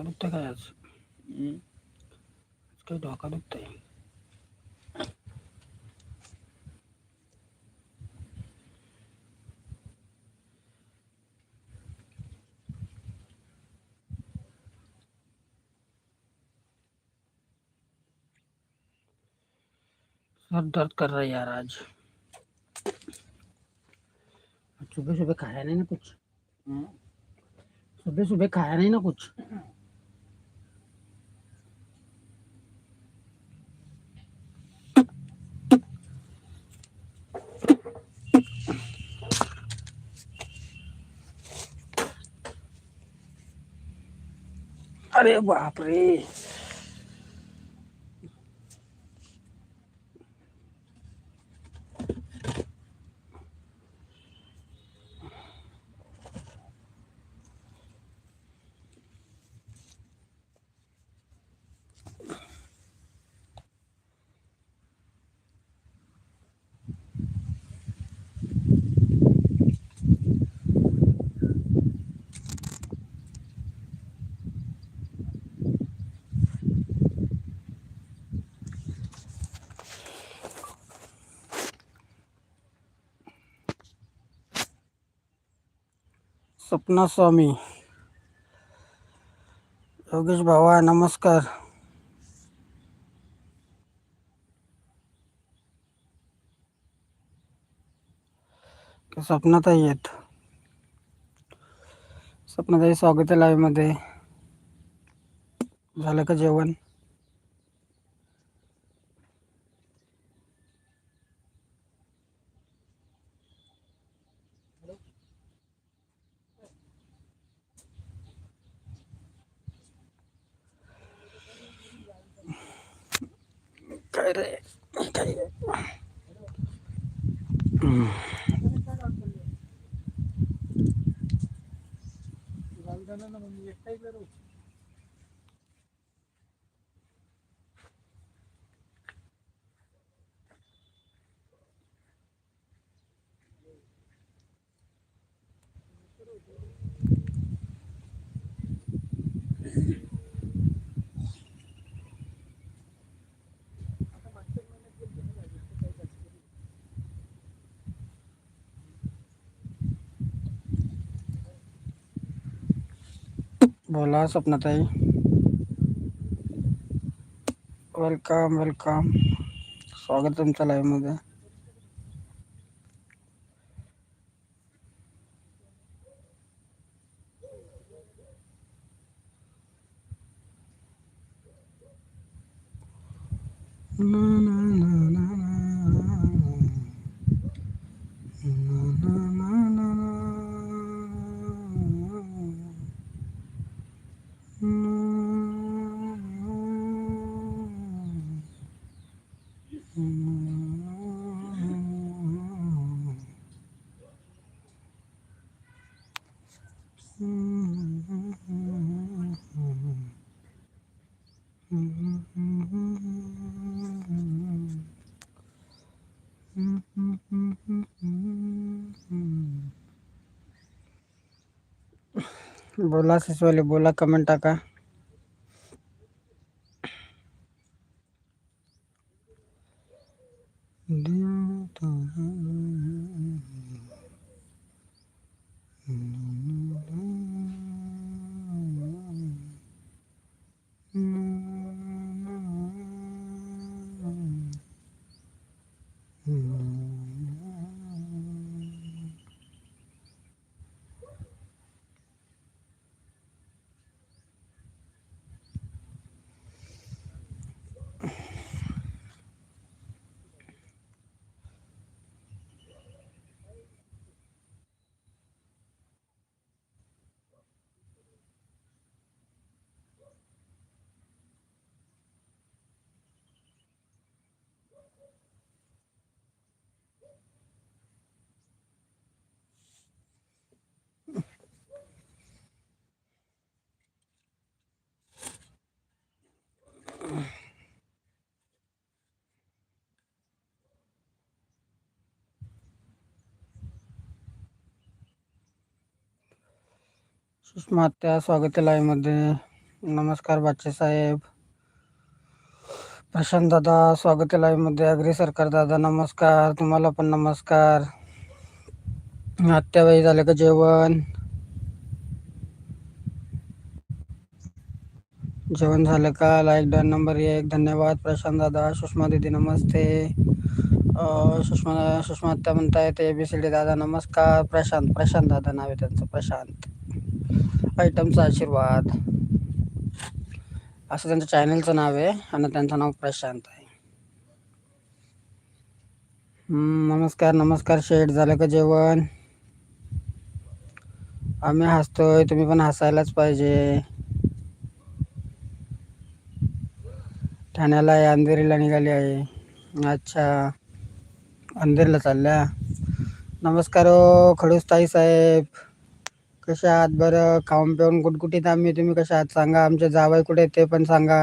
हम्म. आज काही डोका दुखतंय सर दर्द कर रहा है यार आज सुबह सुबह खाया नहीं ना कुछ हम्म. सुबह सुबह खाया नहीं ना कुछ अरे बाप एकनाथ स्वामी. योगेश भावा नमस्कार. का आहेत? स्वप्नाताई स्वागत आहे लाईव्हमध्ये झालं का जेवण? बोला स्वप्नताई. वेलकम वेलकम स्वागत तुमच्या लाईव्हमध्ये बोला सिसवाले बोला कमेंट टाका. सुषमा त्या स्वागत आहे नमस्कार बादशा साहेब. प्रशांत दादा स्वागत आहे अग्री सरकार दादा नमस्कार. तुम्हाला पण नमस्कार. आत्याबाई झालं का जेवण? जेवण झालं का? लाईक डन नंबर एक. धन्यवाद. प्रशांत दादा सुषमा दिदी नमस्ते. सुषमा सुषमा आत्या म्हणतायत ए बी सी डी दादा नमस्कार. प्रशांत प्रशांत दादा नाव आहे त्यांचं. प्रशांत. आयटमचा आशीर्वाद. असं त्यांचं चॅनलचं नाव आहे आणि त्यांचं नाव प्रशांत आहे. नमस्कार नमस्कार शेठ. झालं का जेवण? आम्ही हसतोय तुम्ही पण हसायलाच पाहिजे. ठाण्याला आहे अंधेरीला निघाली आहे. अच्छा. अंधेरीला चालल्या. नमस्कार ओ खडूस ताई साहेब. कसे आहात बरं? खाऊन पिऊन गुटगुटीत आम्ही. तुम्ही कशा आहात? सांगा. आमचे जावई कुठे ते पण सांगा.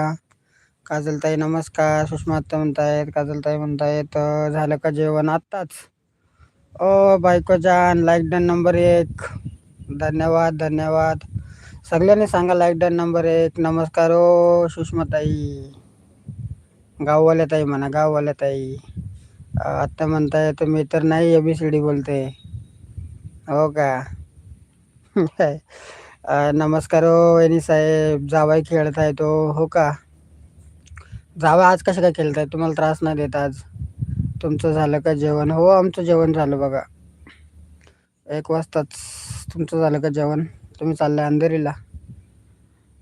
काजलताई नमस्कार. सुषमा आत्ता म्हणतायत काजलताई म्हणतायत. झालं का जेवण? आत्ताच. ओ बायको जान लाईक डन नंबर एक. धन्यवाद धन्यवाद. सगळ्यांनी सांगा लाईक डन नंबर एक. नमस्कार ओ सुषमाताई. गाववाल्या ताई म्हणा गाववाल्या ताई आत्ता म्हणताय तुम्ही तर नाही ए बी सी डी बोलते. हो का? नमस्कार हो वहिनी साहेब. जावाई खेळत आहे तो हो का? जावा आज कसं काय खेळताय? तुम्हाला त्रास नाही देत आज? तुमचं झालं का जेवण? हो आमचं जेवण झालं बघा. एक वाजताच तुमचं झालं का जेवण? तुम्ही चाललंय अंधेरीला.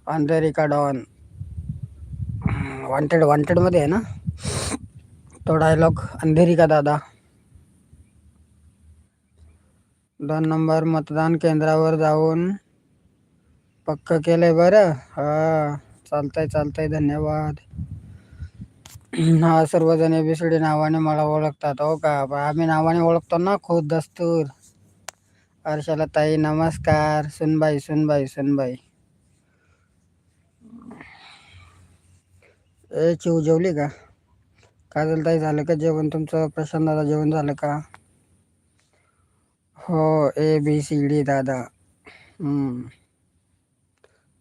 अंधेरी का डॉन? वॉन्टेड वॉन्टेडमध्ये आहे ना? तो डायलॉग अंधेरी का दादा? दोन नंबर मतदान केंद्रावर जाऊन पक्क केलंय बरं. हा चालतंय चालतंय धन्यवाद. हा सर्वजण एबीसीडी नावाने मला ओळखतात हो का? बा, आम्ही नावाने ओळखतो ना खुद दस्तूर. हर्षाला ताई नमस्कार. सुनबाई सुनबाई सुनबाई. ए चिव जेवली का? काजल ताई झालं का जेवण तुमचं? प्रशांत दादा जेवण झालं का? हो ए बी सी डी दादा.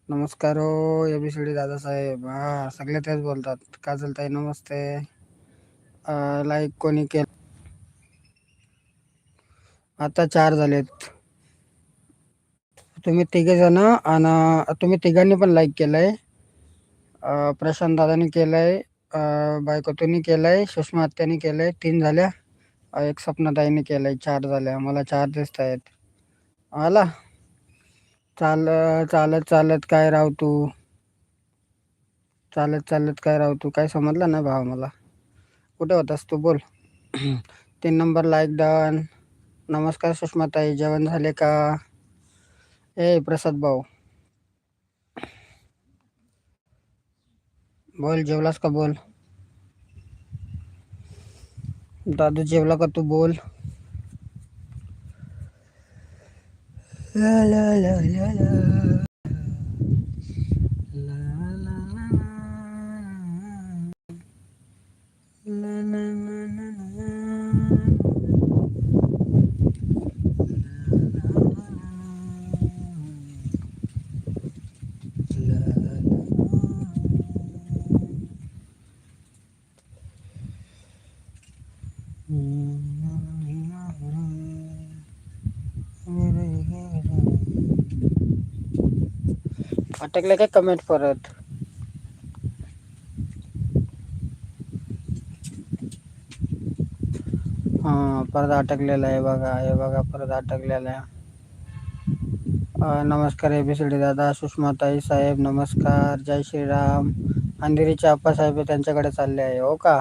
नमस्कार हो A B C D Dadasaheb हां हा सगळे तेच बोलतात. काजल ताई नमस्ते. लाईक कोणी केलं? आता चार झालेत. तुम्ही तिघे जण आणि तुम्ही तिघांनी पण लाईक केलंय. आहे प्रशांत दादानी केलंय. आहे बायको केलं केलंय. सुषमा आत्यानी केलंय. तीन झाल्या. एक स्वप्नताईने केलंय चार झाल्या. मला चार दिसत आहेत. आला. चाल चालत चालत काय राव तू? चालत चालत काय राव तू? काय समजलं ना भाव मला? कुठे होतास तू? बोल. तीन नंबर लाईक डन नमस्कार सुषमाताई. जेवण झाले का? ए प्रसाद भाऊ. बोल जेवलास का? बोल. दादू जेवला का तू बोल? ला ला ला ला ला. ला ला ला ला. ला ला ला ला ला. ला ला अटकलं काय कमेंट परत? हा परत अटकलेला आहे बघा हे बघा परत अटकलेला आहे. नमस्कार एबीसीडी दादा सुषमाताई साहेब नमस्कार जय श्रीराम. अंधेरीचे आप्पासाहेब साहेब त्यांच्याकडे चालले आहे हो का?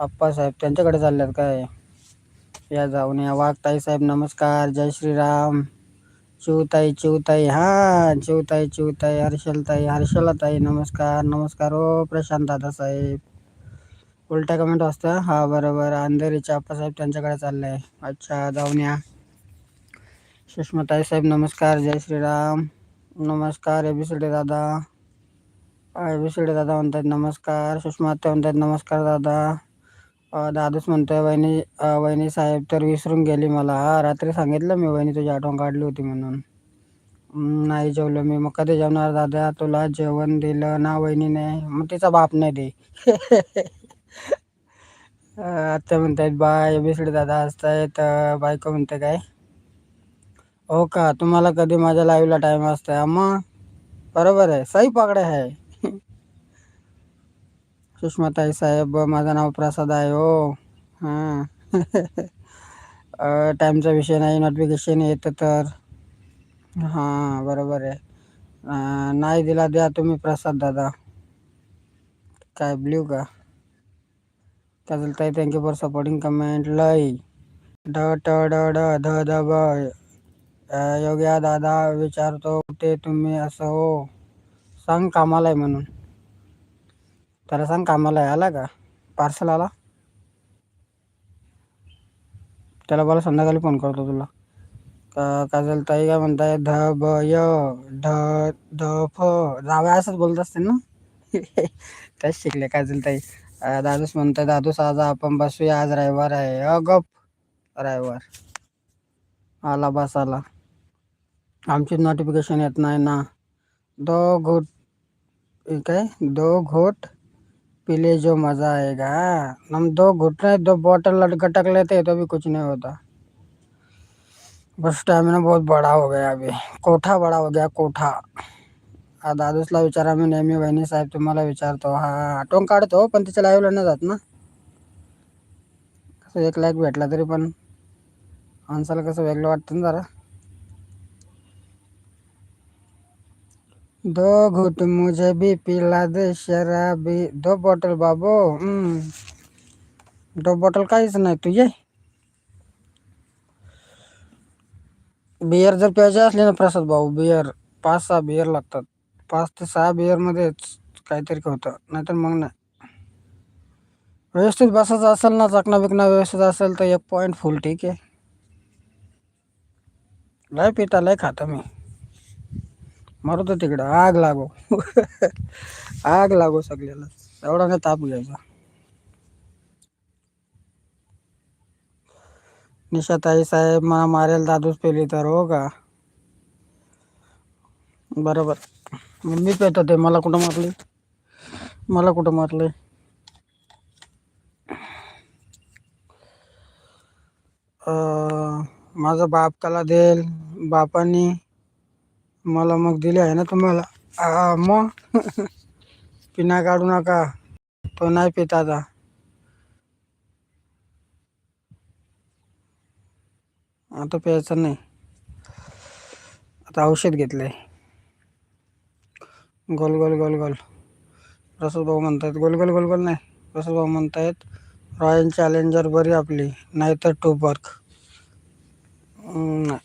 आप्पासाहेब त्यांच्याकडे चालले आहेत काय? या जाऊन या. वाघताई साहेब नमस्कार जय श्रीराम. चिवताई चिवताई हा चिवताई चिवताई हर्षलताई हर्षलाताई नमस्कार नमस्कार ओ प्रशांत दादा साहेब. उलट्या कमेंट वाजता? हा बरोबर. अंधेरीचे आप्पासाहेब त्यांच्याकडे चाललं. आहे अच्छा जाऊन या. सुषमाताई साहेब नमस्कार जय श्रीराम. नमस्कार एबीसीडी दादा. एबीसीडी दादा म्हणतात नमस्कार. सुषमा म्हणतात नमस्कार दादा. दादूच म्हणतोय वहिनी वहिनी साहेब तर विसरून गेली मला. हा रात्री सांगितलं मी वहिनी तुझी आठवण काढली होती म्हणून. नाही जेवलो मी. मग कधी जेवणार दादा? तुला जेवण दिलं ना वहिनीने? मग तिचा बाप नाही दे. अ म्हणतायत बाय बेसड दादा असतायत. बायको म्हणते काय? हो का? तुम्हाला कधी माझ्या लाईव्हला टाईम असतय मग बरोबर आहे. सही पकडे आहे. सुषमाताई साहेब माझं नाव प्रसाद आहे हो. हां. टाईमचा विषय नाही नोटिफिकेशन येतं तर. हां बरोबर आहे. नाही दिला द्या तुम्ही प्रसाद दादा. काय ब्ल्यू का? त्याचताई thank you for supporting comment लई ड ट ड ड ध ध ब. योग्या दादा विचारतो ते तुम्ही असं हो. सांग कामाला आहे म्हणून. त्याला सांग कामाला आला का? पार्सल आला? त्याला बोला संध्याकाळी फोन करतो तुला. का काजल ताई काय म्हणताय? ध ब य ढ ध फ जाव्या असंच बोलत असतील ना? त्याच शिकले काजल ताई. दादूस म्हणताय दादूस आज आपण बसूया आज रविवार आहे. अ गप. रविवार. आला बस आला. आमची नोटिफिकेशन येत नाही ना. दो घोट काय? दो घोट पिले जो मजा आएगा हम दो घुटने दो बोतल लटकटक लेते तो भी कुछ नहीं होता। बस स्टेमिना बहुत बडा हो गया अभी। कोठा बडा हो गया कोठा। हा दादूसला विचारा मी नेहमी वहिनी साहेब तुम्हाला विचारतो हा आठवण काढतो पण तिच्या लाईव्हला नाही जात ना। कसं एक लाईक भेटला तरी पण माणसाला कसं वेगळं वाटतं ना जरा। दो घुट मुझे भी पिला दे शराबी। दो बॉटल बाबू हम्म. दो बॉटल काहीच नाही तुझे ये। बियर जर प्यायचे असले ना प्रसाद भाऊ बियर। पाच सहा बियर लागतात। पाच ते सहा बियरमध्येच काहीतरी होतं नाहीतर मग नाही. व्यवस्थित बसायचं असेल ना चकना बिकना व्यवस्थित असेल तर एक पॉईंट फुल ठीक आहे. लय पिता लय खातं मी. मारू तिकडं. आग लागो. आग लागो सगळ्याला. एवढा ना ताप घ्यायचा. निशाताई साहेब मला मारेल दादूच पेली तर हो का? बरोबर. मग मी पेत ते. मला कुठं मारली? मला कुठं मारले? माझा बाप कला देईल. बापानी मला मग दिले आहे ना तुम्हाला? मग? पिना काढू नका. तो नाही पित आता. आता प्यायचं नाही. आता औषध घेतलंय. गोल गोल गोल गोल. प्रसाद भाऊ म्हणतायत गोल गोल गोल गोल नाही. प्रसाद भाऊ म्हणतायत रॉयल चॅलेंजर बरी आपली नाहीतर टूबर्क नाही.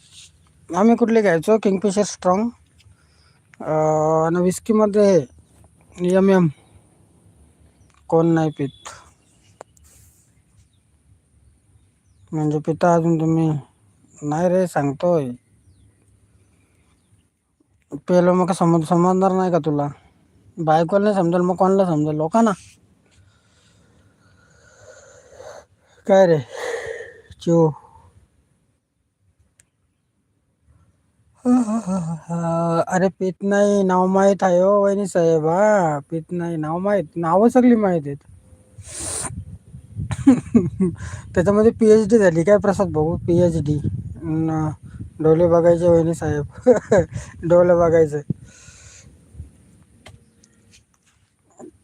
आम्ही कुठले घ्यायचो? किंगफिशर स्ट्रॉंग आणि विस्कीमध्ये यम यम कोण नाही पित. म्हणजे पिता अजून तुम्ही नाही रे सांगतोय. पेलो मग समज समजणार नाही का तुला? बायकोला नाही समजेल मग कोणाला समजेल? लोकांना. काय रे? चिव. अरे पित नाही नाव माहीत आहे हो वहिनी साहेब हा. पित नाही नाव माहीत नावं सगळी माहीत आहेत. त्याच्यामध्ये पी एच डी झाली काय प्रसाद भाऊ? पी एच डी डोले बघायचे वहिनी साहेब. डोले बघायचे.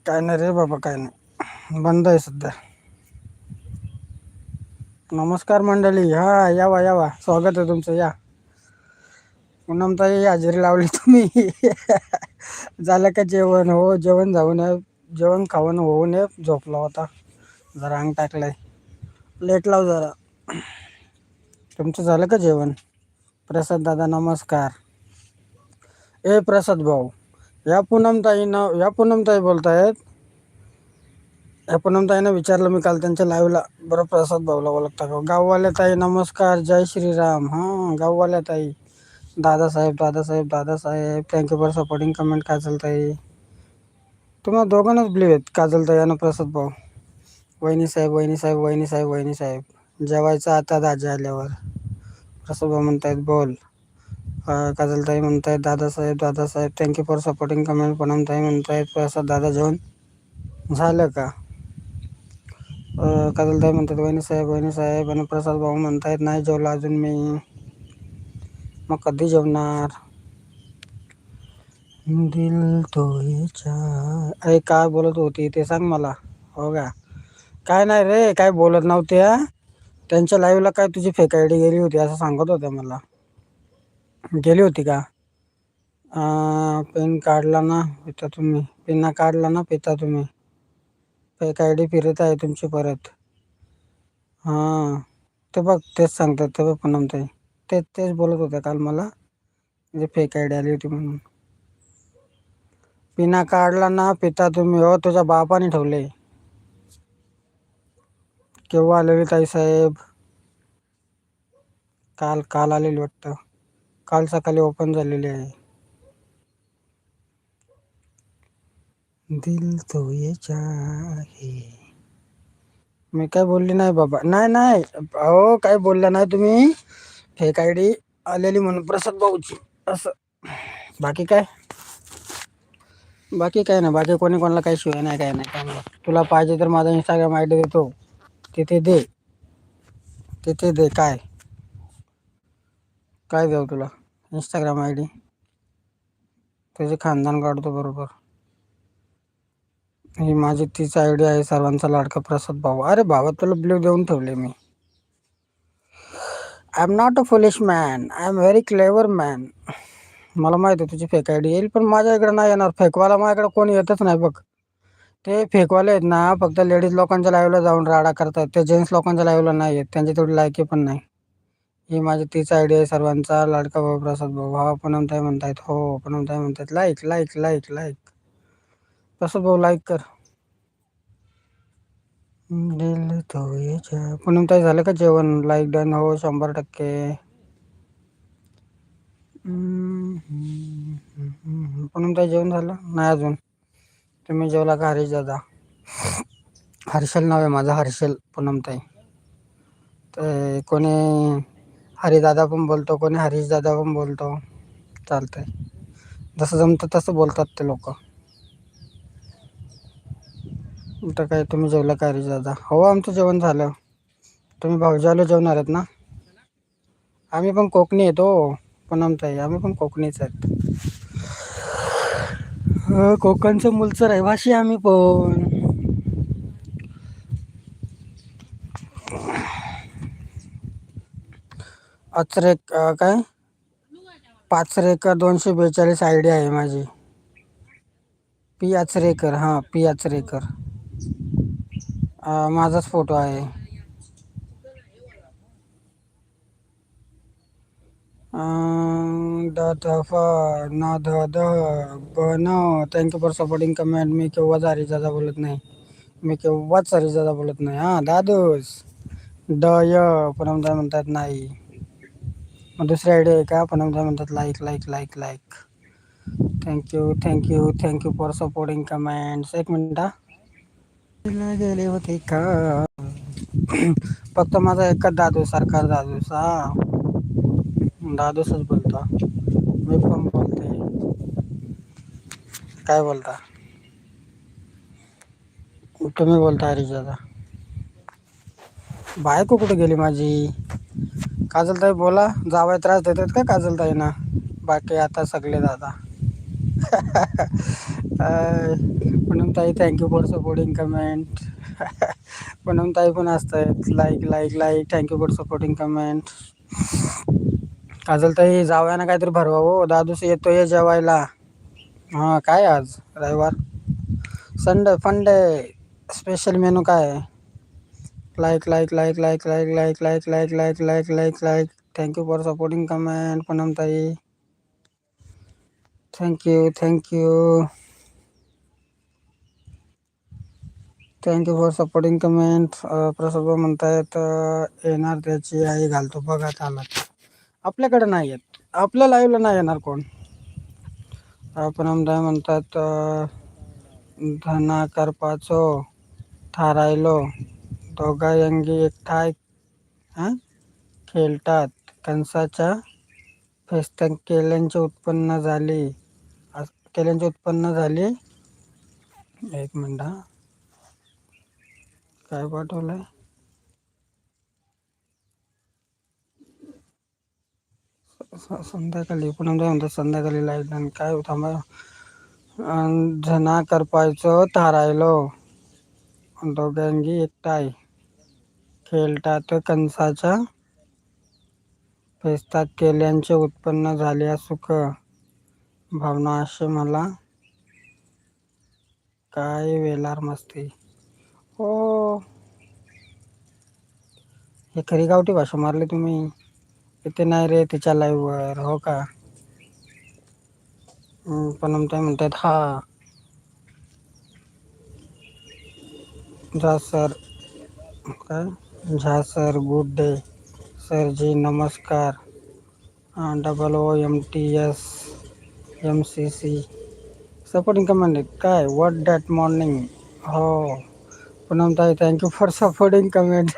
काय नाही रे बाबा काय नाही. बंद आहे सध्या. नमस्कार मंडळी हा यावा यावा स्वागत आहे तुमचं या. पूनमताई हजेरी लावली तुम्ही. झालं का जेवण? हो जेवण जाऊ नये जेवण खाऊन होऊ नये झोपला होता. जरा अंग टाकलंय. लेट लाव जरा. तुमचं झालं का जेवण? प्रसाद दादा नमस्कार. ए प्रसाद भाऊ या पूनमताई ना या पूनमताई बोलतायत. या पूनमताईनं विचारलं मी काल त्यांच्या लाईव्हला बरं प्रसाद भाऊला ओळखता का? गाववाल्या ताई नमस्कार. जय श्रीराम. हां गाववाल्या ताई. Dadasaheb Dadasaheb Dadasaheb thank you for supporting comment काजलताई. तुम्हाला दोघांनाच ब्लीव आहेत काजलताई आणि प्रसाद भाऊ. वहिनी साहेब वहिनी साहेब वहिनी साहेब वहिनी साहेब. जेवायचं आता दाजी आल्यावर. प्रसाद भाऊ म्हणतायत बोल. काजलताई म्हणतायत Dadasaheb Dadasaheb thank you for supporting comment पणमताई म्हणतायत प्रसाद दादा जेवण झालं का? काजलताई म्हणतात वहिनी साहेब वहिनी साहेब आणि प्रसाद भाऊ म्हणतायत नाही जेवला अजून मी. मग कधी जेवणार? दिल तो अरे काय बोलत होती ते सांग मला. हो का? काय नाही रे काय बोलत नव्हते त्यांच्या लाईव्हला काय तुझी फेक आय डी गेली होती असं सांगत होत्या मला. गेली होती का? पेन काढला ना पिता तुम्ही. पिन्ना काढला ना पिता तुम्ही. फेक आय डी फिरत आहे तुमची परत. हां. ते बघ तेच सांगतात ते बघ पूनम ताई तेच तेच बोलत होत्या काल मला. म्हणजे फेक आय डी आली होती म्हणून. पिना काढला ना पिता तुम्ही हो तुझ्या बापाने ठेवले. केव्हा आलेली ताई साहेब? काल काल आलेली वाटतं. काल सकाळी ओपन झालेली आहे. दिल तो ये चाहे. मी काय बोलली नाही बाबा. नाही नाही. अहो काय बोलला नाही तुम्ही? फेक आय डी आलेली म्हणून प्रसाद भाऊची. असं. बाकी काय? बाकी काय नाही. बाकी कोणी कोणाला काही शिवाय नाही काय नाही. काय नाही. तुला पाहिजे तर माझा इंस्टाग्राम आय डी देतो. तिथे दे. तिथे दे. काय? काय देऊ तुला? इंस्टाग्राम आय डी त्याचे खानदान काढतो बरोबर. ही माझी तीच आय डी आहे सर्वांचा लाडका प्रसाद भाऊ. अरे भावा तुला ब्ल्यू देऊन ठेवले मी. I am not a foolish man I am very clever man मला माहिती आहे तुझी फेक आय डी येईल पण माझ्या इकडे नाही येणार. फेकवाला माझ्याकडे कोणी येतच नाही बघ. ते फेकवाले आहेत ना फक्त लेडीज लोकांच्या लाईव्हला जाऊन राडा करतात. ते जेंट्स लोकांच्या लाईव्हला नाही आहेत त्यांची तेवढी लायकी पण नाही. ही माझी तीच आय डी आहे सर्वांचा. लाडका भाऊ प्रसाद भाऊ. हा पूनमताई म्हणतायत. हो पूनमताई म्हणतायत. Like like like like Prasad भाऊ लाईक कर. दिल तो ये पूनमताई झालं का जेवण? लाईक डन हो शंभर टक्के. पूनमताई जेवण झालं? नाही अजून. तुम्ही जेवला का हरीश दादा? हर्षल नाव आहे माझं हर्षल पूनमताई ते कोणी हरिदादा पण बोलतो कोणी हरीश दादा पण बोलतो. चालतंय. जसं जमतं तसं बोलतात ते लोक. तर काय तुम्ही जेवला का रे दादा? हो आमचं जेवण झालं. तुम्ही भाऊजाला जेवणार आहेत ना? आम्ही पण कोकणी येतो हो. पूनमताई आम्ही पण कोकणीच आहेत. कोकणचं मुलचं रहिवाशी आम्ही पण. अचरे काय? पाचरेकर दोनशे बेचाळीस आयडिया आहे माझी. पी आचरेकर हां पी आचरेकर माझाच फोटो आहे. द फ न ध द ब न. Thank you for supporting comment मी केव्हाच हरिजादा बोलत नाही. मी केव्हाच हरिजादा बोलत नाही. हां दादूस. ड य पुनमदा म्हणतात नाही. मग दुसरी आयडिया आहे का? पुनमदा म्हणतात like like like like thank you thank you thank you for supporting comments एक मिनटा गेले होते का? फक्त माझा एकच दादू सरकार दादूस दादूसच बोलतो. मी पण बोलते काय बोलता? तुम्ही बोलता हरीश दादा. बायको कुठे गेली माझी? काजलताई बोला जावाय त्रास देतात का काजलताई ना बाकी आता सगळे दादा. म्हणून थँक्यू फॉर सपोर्टिंग कमेंट म्हणून पण असतात like like like thank you for supporting comment काजलताई जावयाना काहीतरी भरवावं दादूस येतोय जेवायला हां काय आज रविवार संडे फंडे स्पेशल मेनू काय आहे like like like like like like like like like like like like thank you for supporting comment पूनमताई thank you thank you thank you for supporting comment प्रसभ म्हणतायत येणार त्याची आई घालतो. बघा चालत आपल्याकडे नाही येत. आपल्या लाईव्हला नाही येणार कोण? आपण म्हणतात धना करपाचो थारायलो. दोघायंगी एकठाय खेळतात. कंसाच्या फेस्त केल्यांचे उत्पन्न झाले. शेतकऱ्यांचे उत्पन्न झाले. एक मिनट हा. काय पाठवलंय? संध्याकाळी पुन्हा म्हणतात संध्याकाळी लाइट आणि काय हो, थांबा. झना करपायचो थारायलो दोघांगी एकटाय. खेळतात कणसाच्या फेस्तात केल्यांचे उत्पन्न झाले सुख भावना असे मला काय वेलार मस्ती. हो. हे खरी गावठी भाषा मारली तुम्ही. इथे नाही रे तिच्या लाईववर हो का? पण म्हणतात म्हणतात हा. झा सर. काय? Jha sir good day. Sir ji नमस्कार double O M T S M C C supporting comment काय वॉट डॅट मॉर्निंग हो पुनम ताई thank you for supporting comment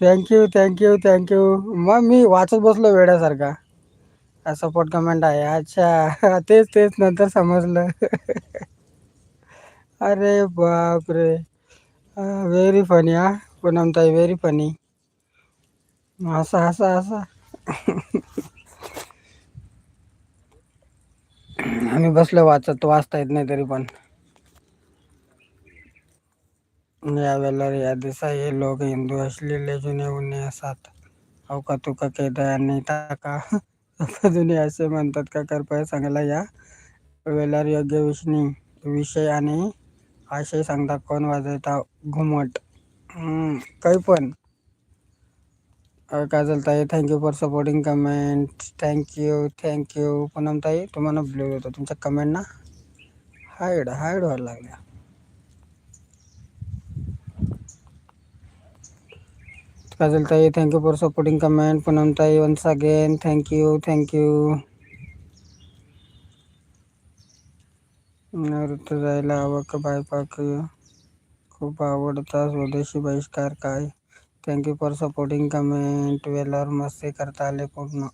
thank you thank you thank you मग मी वाचत बसलो वेड्यासारखा. Support comment आहे. अच्छा. तेच तेच नंतर समजलं. अरे बाप रे व्हेरी फनी हा. पूनमताई व्हेरी फनी असा असा असा. आम्ही बसलो वाचत वाचता येत नाही तरी पण. यावेळेला या दिसा हे लोक हिंदू असलेले जुने उन्हे असतात. अवका तुका केदा आणि टाका. जुने असे म्हणतात का कृपया सांगायला या वेळेला योग्य विषणी विषय आणि आशय सांगता कोण वाजवता? घुमट. काही पण. काजल ताई? Thank you for supporting comment thank you thank you Poonam ताई तुम्हाला ब्लू होतं तुमच्या कमेंट ना हायड हायड व्हायला लागल्या. काजल ताई? Thank you for supporting comment Poonam ताई वन्स अगेन थँक्यू थँक्यू नृत्य जायला हवं का बायपाक? खूप आवडता. स्वदेशी बहिष्कार काय? Thank you for supporting comment velar मस्ती करता आले पूर्ण.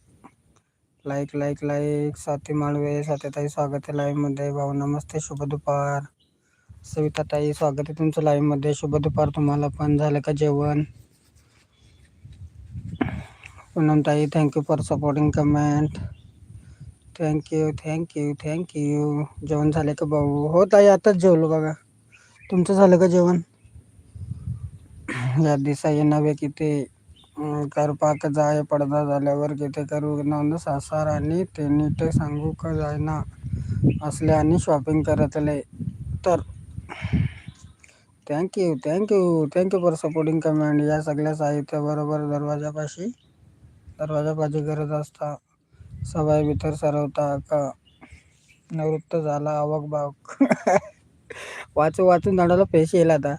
Like like like Swati Malve स्वातीताई स्वागत आहे लाईव्हमध्ये भाऊ नमस्ते शुभ दुपार. सविताताई स्वागत आहे तुमचं लाईव्हमध्ये शुभ दुपार तुम्हाला पण. झालं का जेवण? पूनमताई thank you for supporting comment thank you thank you thank you जेवण झाले का भाऊ? हो ताई आताच जेवलो बघा. तुमचं झालं का जेवण? या दिसा नव्हे किती ते करपाक जाय पडदा झाल्यावर किती करू ना सासार आणि ते नीट सांगू का जायना असले आणि शॉपिंग करतले. तर thank you thank you thank you for supporting comment या सगळ्या साहित्याबरोबर दरवाजापाशी दरवाजापाशी गरज असता. सवय भीतर सरवता का? निवृत्त झाला आवक बावक वाचू वाचून झाडाला पैसे येईल आता.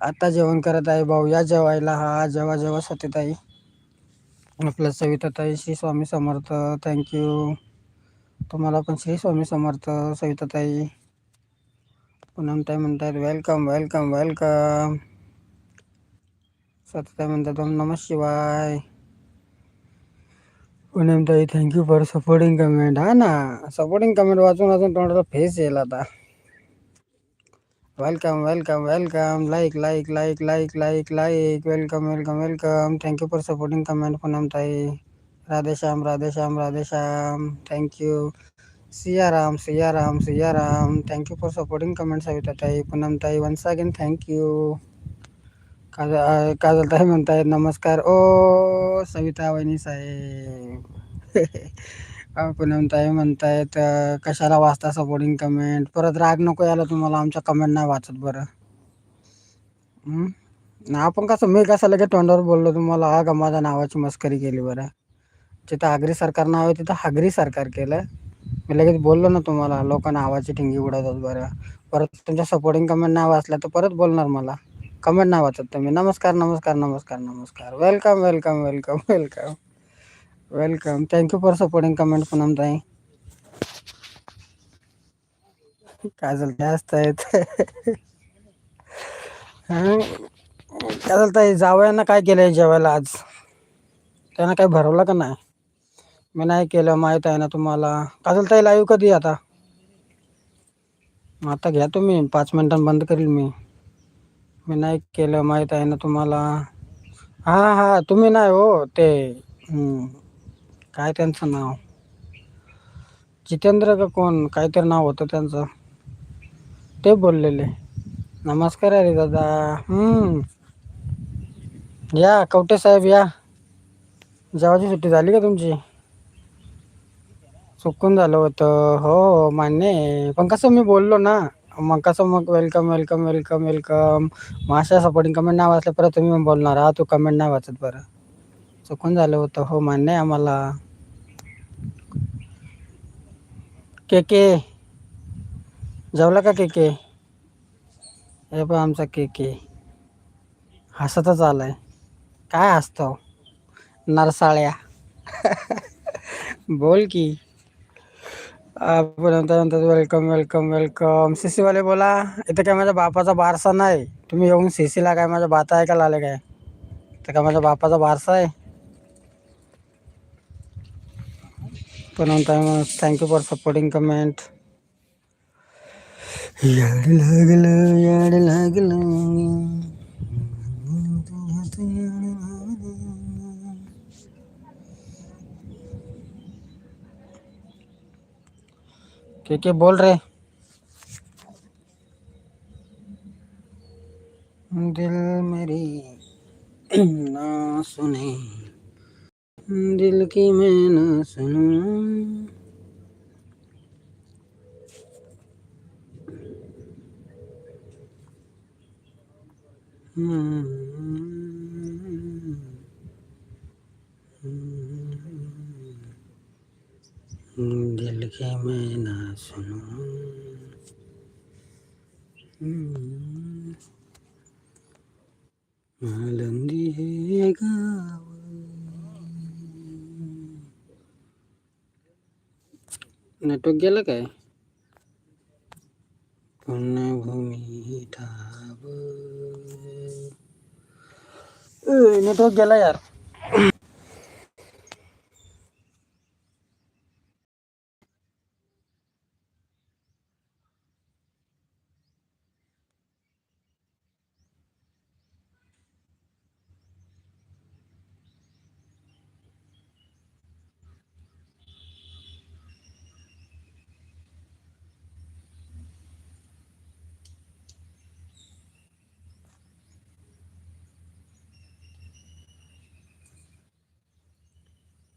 आता जेवण करत आहे भाऊ. या जेवायला हा जेव्हा जेव्हा सतीताई आपल्या सविताताई श्री स्वामी समर्थ थँक्यू तुम्हाला पण श्री स्वामी समर्थ सविताताई. पूनमताई म्हणतात वेलकम वेलकम वेलकम सत्यताई म्हणतात ओम नम शिवाय. पूनमताई thank you for supporting comment हा ना सपोर्टिंग कमेंट वाचून वाचून तोंडाला फेस येईल आता. Welcome welcome welcome like like like like like like welcome welcome welcome thank you for supporting comment पूनमताई Radheshyam Radheshyam Radheshyam thank you Siyaram Siyaram Siyaram thank you for supporting comment सविताताई पूनमताई once again thank you Kajal काजलताई म्हणतायत नमस्कार ओ सविता वहिनी साहेब अं, पूनमताई म्हणतायत अं, कशाला वाचता supporting comment परत राग नको यायला तुम्हाला आमच्या कमेंट नाही वाचत बरं. हं? ना आपण कसं मी कसं लगेच तोंडावर बोललो तुम्हाला हा का माझ्या नावाची मस्करी केली बरं? जिथं आगरी सरकार नाव आहे तिथं हागरी सरकार केलं मी लगेच बोललो ना तुम्हाला लोक नावाची ठिंगी उडवतात बरं. परत तुमच्या सपोर्टिंग कमेंट नाही वाचल्या तर परत बोलणार मला. कमेंट नाही वाचत तुम्ही. नमस्कार नमस्कार नमस्कार नमस्कार. Welcome welcome welcome welcome welcome thank you for supporting comment Poonam ताई काजल जास्त काय असतायत ताई जावयानं काय केलंय जेवायला आज? त्यांना काही भरवलं का नाही? मी नाही केलं माहीत आहे ना तुम्हाला. काजल ताई लाईव्ह कधी आता? आता घ्या तुम्ही. पाच मिनिटां बंद करील मी. मी नाही केलं माहीत आहे ना तुम्हाला. हां हां तुम्ही नाही हो ते काय त्यांचं नाव? जितेंद्र का कोण? काहीतरी नाव होतं त्यांचं. ते बोललेले. नमस्कार अरे दादा. या कवटे साहेब या. जेवाची सुट्टी झाली का तुमची? चुकून झालं होतं. हो हो मान्य आहे. पण कसं मी बोललो ना मग कसं मग वेलकम वेलकम वेलकम वेलकम मग अशा सपोर्टिंग कमेंट नाही वाचलं परत तुम्ही मग बोलणार. हा तू कमेंट नाही वाचत बरं. चुकून झालं होतं. हो मान्य आहे आम्हाला. के के जेवला का के के हे पण आमचा के के हसतच आलाय. काय हसतो? नरसाळ्या. बोल की. नंतर वेलकम वेलकम वेलकम सी सीवाले बोला इथं काय माझ्या बापाचा बारसा नाही? तुम्ही येऊन सी सीला काय माझ्या बाता ऐकायला आले काय? तर काय माझ्या बापाचा बारसा आहे? पण thank you for supporting comment याड लागलं याड लागलं के के बोल रे दिल मेरी ना सुने दिल की मैं ना सुनूं। दिल के मैं ना सुनूं। आनंदी है गाव नेटवर्क गेलं काय? पुण्यभूमी ठाव. नेटवर्क गेला यार.